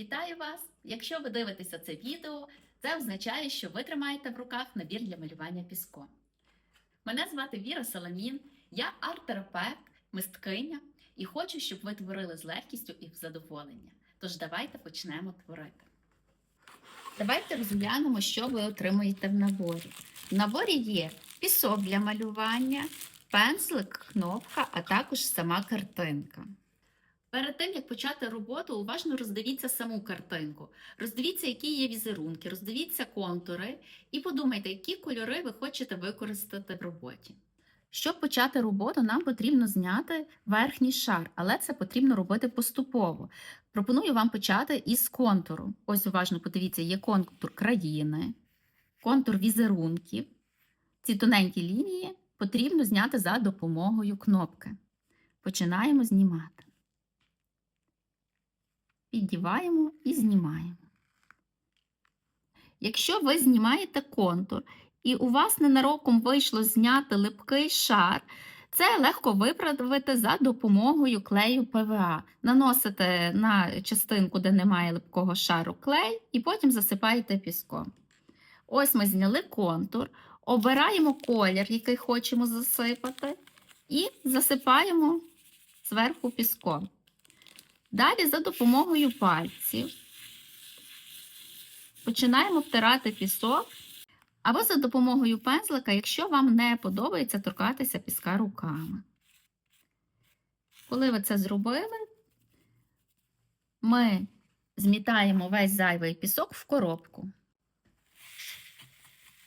Вітаю вас! Якщо ви дивитеся це відео, це означає, що ви тримаєте в руках набір для малювання піском. Мене звати Віра Соломін, я арт-терапевт, мисткиня і хочу, щоб ви творили з легкістю і в задоволення. Тож давайте почнемо творити. Давайте розглянемо, що ви отримуєте в наборі. В наборі є пісок для малювання, пензлик, кнопка, а також сама картинка. Перед тим, як почати роботу, уважно роздивіться саму картинку. Роздивіться, які є візерунки, роздивіться контури і подумайте, які кольори ви хочете використати в роботі. Щоб почати роботу, нам потрібно зняти верхній шар, але це потрібно робити поступово. Пропоную вам почати із контуру. Ось уважно подивіться, є контур країни, контур візерунків. Ці тоненькі лінії потрібно зняти за допомогою кнопки. Починаємо знімати. Піддіваємо і знімаємо. Якщо ви знімаєте контур і у вас ненароком вийшло зняти липкий шар, це легко виправити за допомогою клею ПВА. Наносите на частинку, де немає липкого шару, клей, і потім засипаєте піском. Ось ми зняли контур, обираємо колір, який хочемо засипати, і засипаємо зверху піском. Далі за допомогою пальців починаємо втирати пісок або за допомогою пензлика, якщо вам не подобається торкатися піска руками. Коли ви це зробили, ми змітаємо весь зайвий пісок в коробку.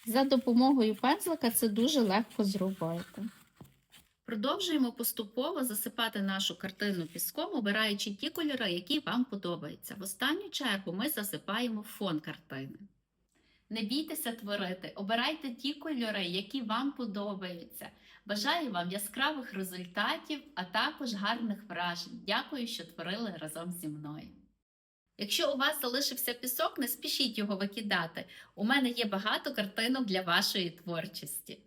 За допомогою пензлика це дуже легко зробити. Продовжуємо поступово засипати нашу картину піском, обираючи ті кольори, які вам подобаються. В останню чергу ми засипаємо фон картини. Не бійтеся творити, обирайте ті кольори, які вам подобаються. Бажаю вам яскравих результатів, а також гарних вражень. Дякую, що творили разом зі мною. Якщо у вас залишився пісок, не спішіть його викидати. У мене є багато картинок для вашої творчості.